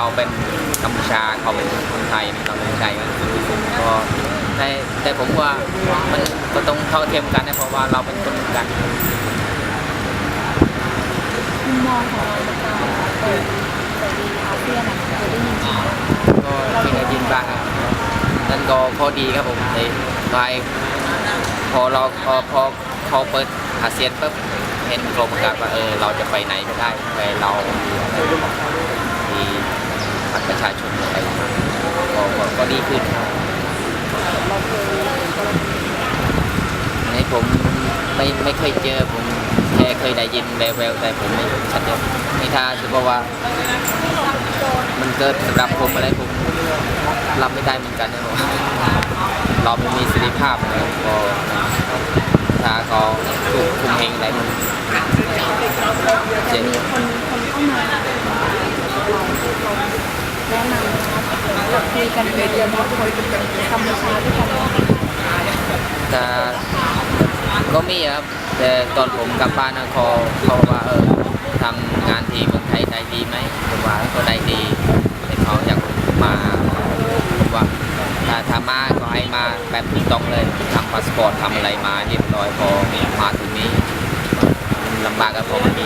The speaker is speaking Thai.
เราเป็นกัมพูชาเขาเป็นคนไทยเราเป็นใจกันก็แต่แต่ผมว่ามันก็ต้องเท่าเทียมกันนะเพราะว่าเราเป็นคนเหมือนกันมุมมองของเราในการเปิดเสรีอาเซียนอะเคยได้ยินไหมก็มีได้ยินบ้างครับนั่นก็พอดีครับผมในไปพอเราพอพอเขาเปิดอาเซียนปุ๊บเห็นโครงการว่าเออเราจะไปไหนก็ได้ไปเรามี ชาชนอะไรมาก็ก็ก็ดีขึ้นครับเราเคยเห็นกรณีอันนี้ผมไม่ไม่เคยเจอผมแค่เคยได้ยินแววๆแต่ผมไม่ชัดเจนนี่ถ้าสมมติว่า มันเกิดสำหรับผมอะไรผมรับไม่ได้เหมือนกันนะผมเราไม่มีสิทธิภาพนะก็ถ้าเขาถูกคุมเองอะไรมันเจ็บมีคนคนเข้ามา แนะนำนะคะเราคุยกันเยเดียวว่าคนกัมพูชาด้วยกันแต่ก็มีครับ แต่ตอนผมกลับบ้านนะเขาเขาว่าเออทำงานที่เมืองไทยได้ดีไหมผมว่าก็ได้ดีแต่เขาอยากมาผมว่าถ้าถ้ามาก็ให้มาแบบถูกต้องเลยทำพาสปอร์ตทำอะไรมาเรียบร้อยพอมาถึงนี้ลำบากก็พราะมันมี